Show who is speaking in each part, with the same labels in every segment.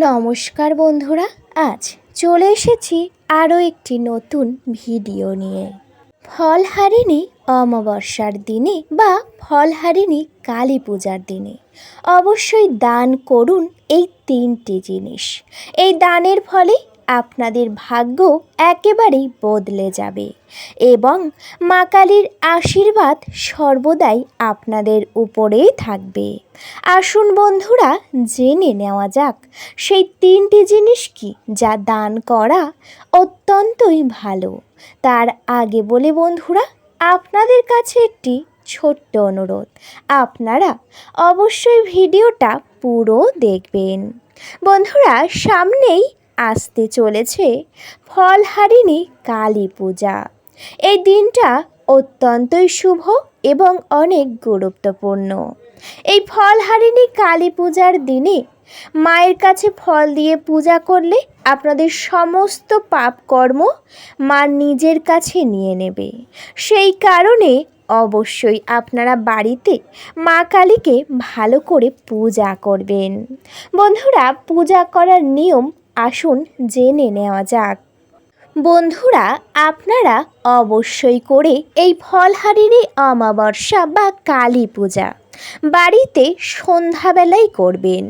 Speaker 1: নমস্কার বন্ধুরা, আজ চলে এসেছি আরও একটি নতুন ভিডিও নিয়ে। ফলহারিণী অমাবস্যার দিনে বা ফলহারিণী কালী পূজার দিনে অবশ্যই দান করুন এই তিনটি জিনিস। এই দানের ফলে আপনাদের ভাগ্য একেবারেই বদলে যাবে এবং মা কালীর আশীর্বাদ সর্বদাই আপনাদের উপরেই থাকবে। আসুন বন্ধুরা, জেনে নেওয়া যাক, সেই তিনটি জিনিস কি যা দান করা অত্যন্তই ভালো। তার আগে বলে বন্ধুরা, আপনাদের কাছে একটি ছোট্ট অনুরোধ। আপনারা অবশ্যই ভিডিওটা পুরো দেখবেন। বন্ধুরা, সামনেই আসতে চলেছে ফলহারিণী কালী পূজা। এই দিনটা অত্যন্তই শুভ এবং অনেক গুরুত্বপূর্ণ। এই ফলহারিণী কালী পূজার দিনে মায়ের কাছে ফল দিয়ে পূজা করলে আপনাদের সমস্ত পাপ কর্ম মা নিজের কাছে নিয়ে নেবে। সেই কারণে অবশ্যই আপনারা বাড়িতে মা কালীকে ভালো করে পূজা করবেন। বন্ধুরা, পূজা করার নিয়ম আসুন জেনে নেওয়া যাক। বন্ধুরা, আপনারা অবশ্যই করে এই ফলহারিণী অমাবস্যা বা কালী পূজা বাড়িতে সন্ধ্যাবেলাই করবেন।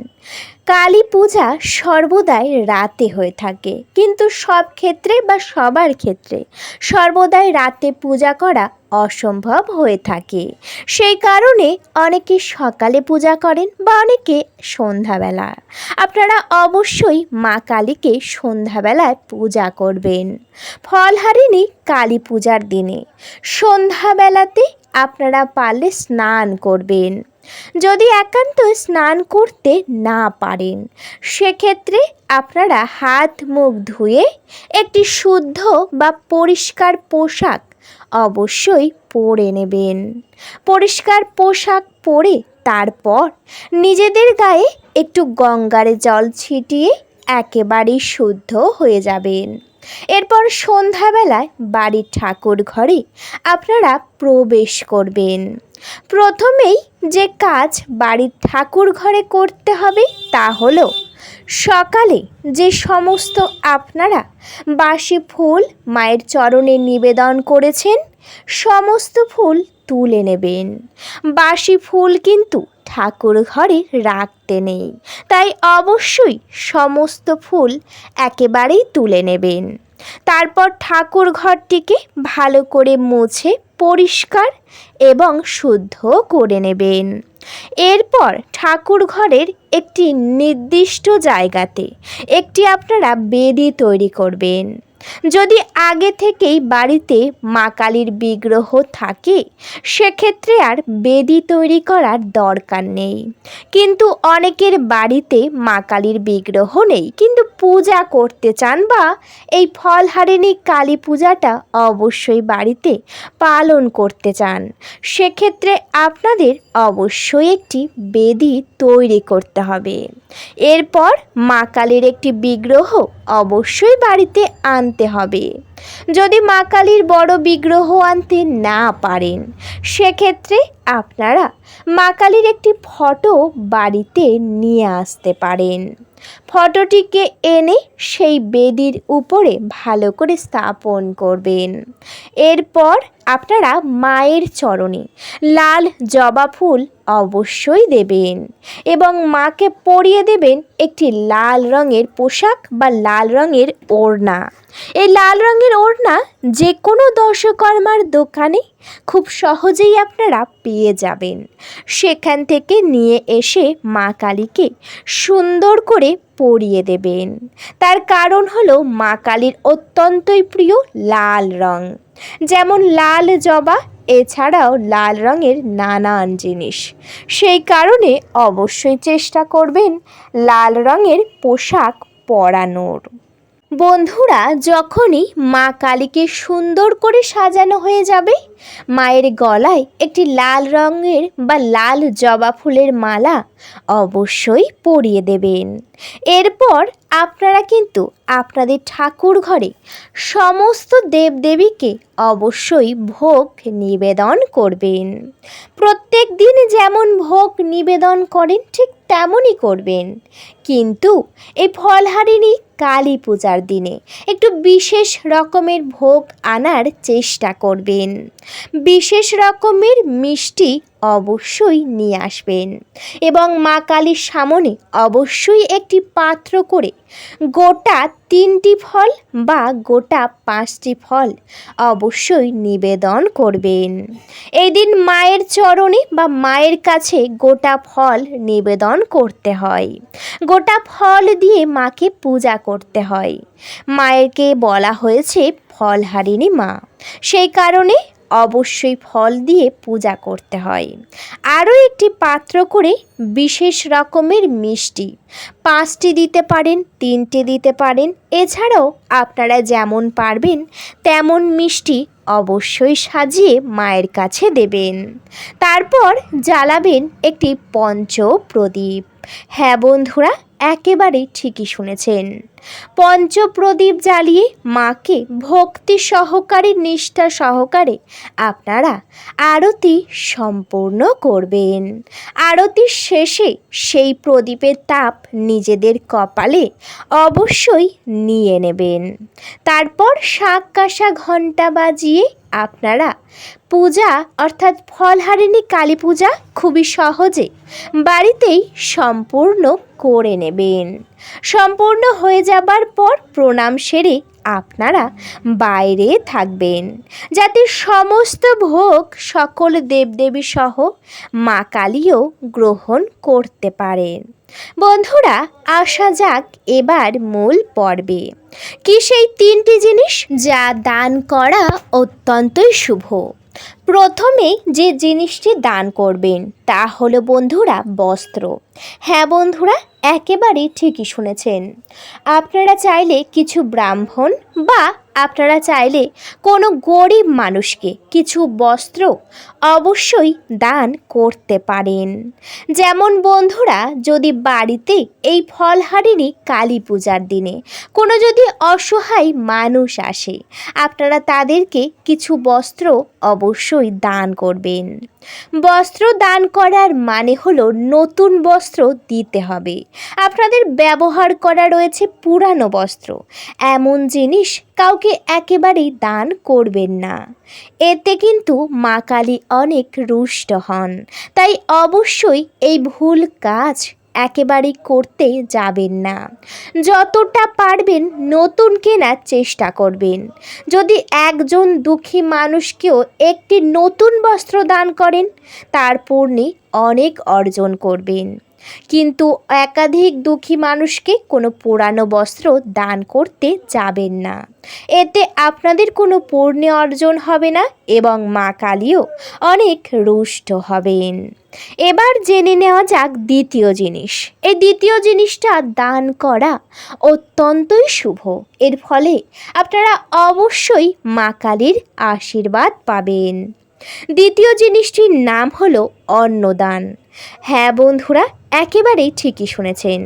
Speaker 1: কালী পূজা সর্বদাই রাতে হয়ে থাকে, কিন্তু সব ক্ষেত্রে বা সবার ক্ষেত্রে সর্বদাই রাতে পূজা করা অসম্ভব হয়ে থাকে। সেই কারণে অনেকে সকালে পূজা করেন বা অনেকে সন্ধ্যাবেলা। আপনারা অবশ্যই মা কালীকে সন্ধ্যাবেলায় পূজা করবেন। ফলহারিণী কালী পূজার দিনে। সন্ধ্যাবেলাতে আপনারা পারলে স্নান করবেন। যদি একান্ত স্নান করতে না পারেন, সেক্ষেত্রে আপনারা হাত মুখ ধুয়ে একটি শুদ্ধ বা পরিষ্কার পোশাক অবশ্যই পরে নেবেন। পরিষ্কার পোশাক পরে তারপর নিজেদের গায়ে একটু গঙ্গারে জল ছিটিয়ে একেবারেই শুদ্ধ হয়ে যাবেন। এরপর সন্ধ্যাবেলায় বাড়ির ঠাকুর ঘরে আপনারা প্রবেশ করবেন। প্রথমেই যে কাজ বাড়ির ঠাকুর ঘরে করতে হবে তা হলো সকালে যে সমস্ত আপনারা বাসি ফুল মায়ের চরণে নিবেদন করেছেন, সমস্ত ফুল তুলে নেবেন। বাসি ফুল কিন্তু ঠাকুর ঘরে রাখতে নেই, তাই অবশ্যই সমস্ত ফুল একেবারেই তুলে নেবেন। তারপর ঠাকুর ঘরটিকে ভালো করে মুছে পরিষ্কার এবং শুদ্ধ করে নেবেন। এরপর ঠাকুর ঘরের একটি নির্দিষ্ট জায়গাতে একটি আপনারা বেদি তৈরি করবেন। যদি আগে থেকেই বাড়িতে মা কালীর বিগ্রহ থাকে, সেক্ষেত্রে আর বেদি তৈরি করার দরকার নেই। কিন্তু অনেকের বাড়িতে মা কালীর বিগ্রহ নেই, কিন্তু পূজা করতে চান বা এই ফলহারিণী কালী পূজাটা অবশ্যই বাড়িতে পালন করতে চান, সেক্ষেত্রে আপনাদের অবশ্যই একটি বেদি তৈরি করতে হবে। এরপর মা কালীর একটি বিগ্রহ অবশ্যই বাড়িতে আনতে হবে। যদি মা কালীর বড় বিগ্রহ আনতে না পারেন সেক্ষেত্রে আপনারা মা কালীর একটি ফটো বাড়িতে নিয়ে আসতে পারেন। ফটোটিকে এনে সেই বেদির উপরে ভালো করে স্থাপন করবেন। এরপর আপনারা মায়ের চরণে লাল জবা ফুল অবশ্যই দেবেন এবং মাকে পরিয়ে দেবেন একটি লাল রঙের পোশাক বা লাল রঙের ওড়না। এই লাল রঙের ওড়না যে কোনো দর্শকর্মার দোকানে খুব সহজেই আপনারা পেয়ে যাবেন। সেখান থেকে নিয়ে এসে মা কালীকে সুন্দর করে পরিয়ে দেবেন। তার কারণ হলো মা কালীর অত্যন্তই প্রিয় লাল রং। যেমন লাল জবা, এছাড়াও লাল রঙের নানান জিনিস। সেই কারণে অবশ্যই চেষ্টা করবেন লাল রঙের পোশাক পরানোর। বন্ধুরা, যখনই মা কালীকে সুন্দর করে সাজানো হয়ে যাবে, মায়ের গলায় একটি লাল রঙের বা লাল জবা ফুলের মালা অবশ্যই পরিয়ে দেবেন। এরপর আপনারা কিন্তু আপনাদের ঠাকুর ঘরে সমস্ত দেবদেবীকে অবশ্যই ভোগ নিবেদন করবেন। প্রত্যেক দিন যেমন ভোগ নিবেদন করেন, ঠিক তেমনই করবেন। কিন্তু এই ফলহারিণী কালী পূজার দিনে একটু বিশেষ রকমের ভোগ আনার চেষ্টা করবেন। বিশেষ রকমের মিষ্টি অবশ্যই নিয়ে আসবেন এবং মা কালীর সামনে অবশ্যই একটি পাত্র করে গোটা তিনটি ফল বা গোটা পাঁচটি ফল অবশ্যই নিবেদন করবেন। এই দিন মায়ের চরণে বা মায়ের কাছে গোটা ফল নিবেদন করতে হয়। গোটা ফল দিয়ে মাকে পূজা করতে হয়। মায়েরকে বলা হয়েছে ফলহারিণী মা। সেই কারণে অবশ্যই ফল দিয়ে পূজা করতে হয়। আরও একটি পাত্র করে বিশেষ রকমের মিষ্টি। পাঁচটি দিতে পারেন, তিনটে দিতে পারেন, এছাড়াও আপনারা যেমন পারবেন তেমন মিষ্টি অবশ্যই সাজিয়ে মায়ের কাছে দেবেন। তারপর জ্বালাবেন একটি পঞ্চ প্রদীপ হ্যাঁ বন্ধুরা একেবারে ঠিকই শুনেছেন। পঞ্চপ্রদীপ জ্বালিয়ে মাকে ভক্তি সহকারে, নিষ্ঠা সহকারে আপনারা আরতি সম্পূর্ণ করবেন। আরতির শেষে সেই প্রদীপের তাপ নিজেদের কপালে অবশ্যই নিয়ে নেবেন। তারপর শাক কাঁসা ঘণ্টা বাজিয়ে আপনারা। পূজা, অর্থাৎ ফলহারিণী কালী পূজা খুবই সহজে বাড়িতেই সম্পূর্ণ করে নেবেন। সম্পূর্ণ হয়ে যাবার পর প্রণাম সেরে আপনারা বাইরে থাকবেন। যাতে সমস্ত ভোগ সকল দেবদেবী সহ মা কালীও গ্রহণ করতে পারেন। বন্ধুরা, আসা যাক এবার মূল পর্বে। কি সেই তিনটি জিনিস যা দান করা অত্যন্তই শুভ? প্রথমে যে জিনিসটি দান করবেন, তা হলো বন্ধুরা, বস্ত্র। হ্যাঁ বন্ধুরা একেবারে ঠিকই শুনেছেন। আপনারা চাইলে কিছু ব্রাহ্মণ বা আপনারা চাইলে কোনো গরিব মানুষকে কিছু বস্ত্র অবশ্যই দান করতে পারেন। যেমন বন্ধুরা, যদি বাড়িতে এই ফলহারিণী কালী পূজার দিনে কোনো যদি অসহায় মানুষ আসে, আপনারা তাদেরকে কিছু বস্ত্র অবশ্যই দান করবেন। বস্ত্র দান করার মানে হলো নতুন বস্ত্র দিতে হবে। আপনাদের ব্যবহার করা রয়েছে পুরানো বস্ত্র। এমন জিনিস কাউকে একেবারেই দান করবেন না। এতে কিন্তু মা কালী অনেক রুষ্ট হন। তাই অবশ্যই এই ভুল কাজ একেবারেই করতে যাবেন না। যতটা পারবেন নতুন কেনার চেষ্টা করবেন। যদি একজন দুঃখী মানুষকেও একটি নতুন বস্ত্র দান করেন, তার পূর্ণে অনেক অর্জন করবেন। কিন্তু একাধিক দুঃখী মানুষকে কোনো পুরানো বস্ত্র দান করতে যাবেন না। এতে আপনাদের কোনো পূর্ণে অর্জন হবে না এবং মা কালীও অনেক রুষ্ট হবেন। এবার জেনে নেওয়া যাক দ্বিতীয় জিনিস। এই দ্বিতীয় জিনিসটা দান করা অত্যন্তই শুভ। এর ফলে আপনারা অবশ্যই মা কালীর আশীর্বাদ পাবেন। দ্বিতীয় জিনিসটির নাম হলো অন্নদান। হ্যাঁ বন্ধুরা, একেবারেই ঠিকই শুনেছেন।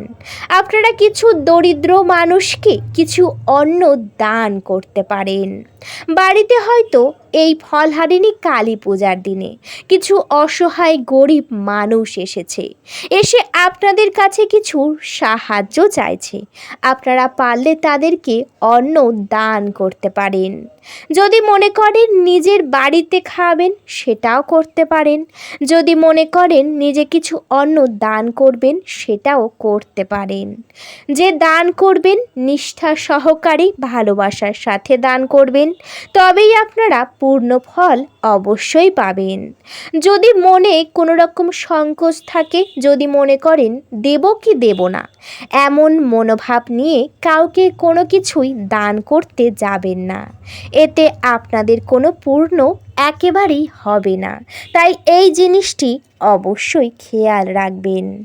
Speaker 1: আপনারা কিছু দরিদ্র মানুষকে কিছু অন্ন দান করতে পারেন। বাড়িতে হয়তো এই ফলহারিণী কালী পূজার দিনে কিছু অসহায় গরিব মানুষ এসেছে। এসে আপনাদের কাছে কিছু সাহায্য চাইছে। আপনারা পারলে তাদেরকে অন্ন দান করতে পারেন। যদি মনে করেন নিজের বাড়িতে খাবেন, সেটাও করতে পারেন। যদি মনে করেন নিজে কিছু অন্ন দান করবেন, সেটাও করতে পারেন। যে দান করবেন, নিষ্ঠা সহকারে, ভালোবাসার সাথে দান করবেন, তবেই আপনারা পূর্ণ ফল অবশ্যই পাবেন। যদি মনে কোনো রকম সংকোচ থাকে, যদি মনে করেন, দেব কি দেব না, এমন মনোভাব নিয়ে কাউকে কোনো কিছুই দান করতে যাবেন না। এতে আপনাদের কোনো পূর্ণ একেবারেই হবে না। তাই এই জিনিসটি অবশ্যই খেয়াল রাখবেন।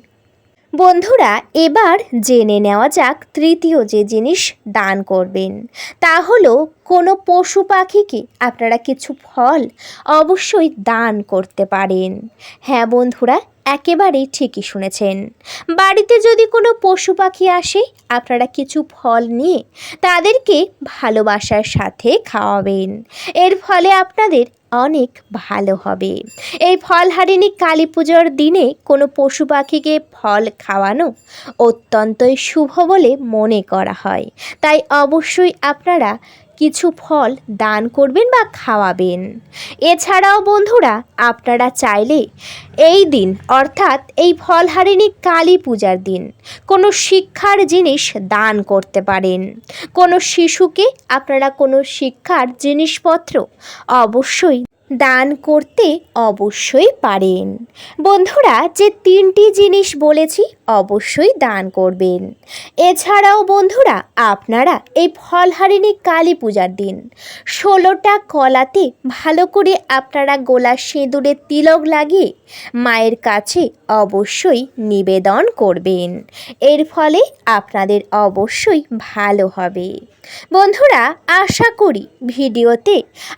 Speaker 1: বন্ধুরা, এবার জেনে নেওয়া যাক তৃতীয় যে জিনিস দান করবেন, তা হলো, কোনো পশু পাখিকে আপনারা কিছু ফল অবশ্যই দান করতে পারেন। হ্যাঁ বন্ধুরা, একেবারেই ঠিকই শুনেছেন। বাড়িতে যদি কোনো পশু পাখি আসে, আপনারা কিছু ফল নিয়ে তাদেরকে ভালোবাসার সাথে খাওয়াবেন। এর ফলে আপনাদের অনেক ভালো হবে। এই ফলহারিণী কালী পুজোর দিনে কোনো পশু পাখিকে ফল খাওয়ানো অত্যন্তই শুভ বলে মনে করা হয়। তাই অবশ্যই আপনারা কিছু ফল দান করবেন বা খাওয়াবেন। এছাড়াও বন্ধুরা, আপনারা চাইলে এই দিন, অর্থাৎ এই ফলহারিণী কালী পূজার দিন, কোনো শিক্ষার জিনিস দান করতে পারেন। কোনো শিশুকে আপনারা কোনো শিক্ষার জিনিসপত্র অবশ্যই দান করতে অবশ্যই পারেন। বন্ধুরা, যে তিনটি জিনিস বলেছি অবশ্যই দান করবেন। এছাড়াও বন্ধুরা, আপনারা এই ফলহারিণী কালী পূজার দিন ষোলোটা কলাতে ভালো করে আপনারা গোলা সিঁদুরে তিলক লাগিয়ে মায়ের কাছে অবশ্যই নিবেদন করবেন। এর ফলে আপনাদের অবশ্যই ভালো হবে। বন্ধুরা, আশা করি ভিডিওতে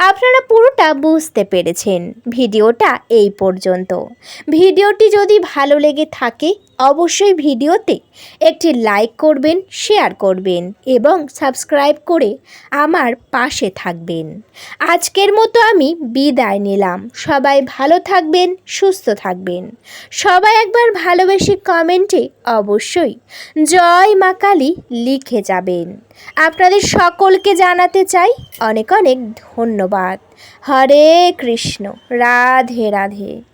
Speaker 1: আপনারা পুরোটা বুঝতে পেরেছেন। ভিডিওটা এই পর্যন্ত। ভিডিওটি যদি ভালো লেগে থাকে অবশ্যই ভিডিওতে একটি লাইক করবেন শেয়ার করবেন এবং সাবস্ক্রাইব করে আমার পাশে থাকবেন। আজকের মতো আমি বিদায় নিলাম। সবাই ভালো থাকবেন, সুস্থ থাকবেন। সবাই একবার ভালোবেসে কমেন্টে অবশ্যই জয় মা কালী লিখে যাবেন। আপনাদের সকলকে জানাতে চাই অনেক অনেক ধন্যবাদ। হরে কৃষ্ণ, রাধে রাধে।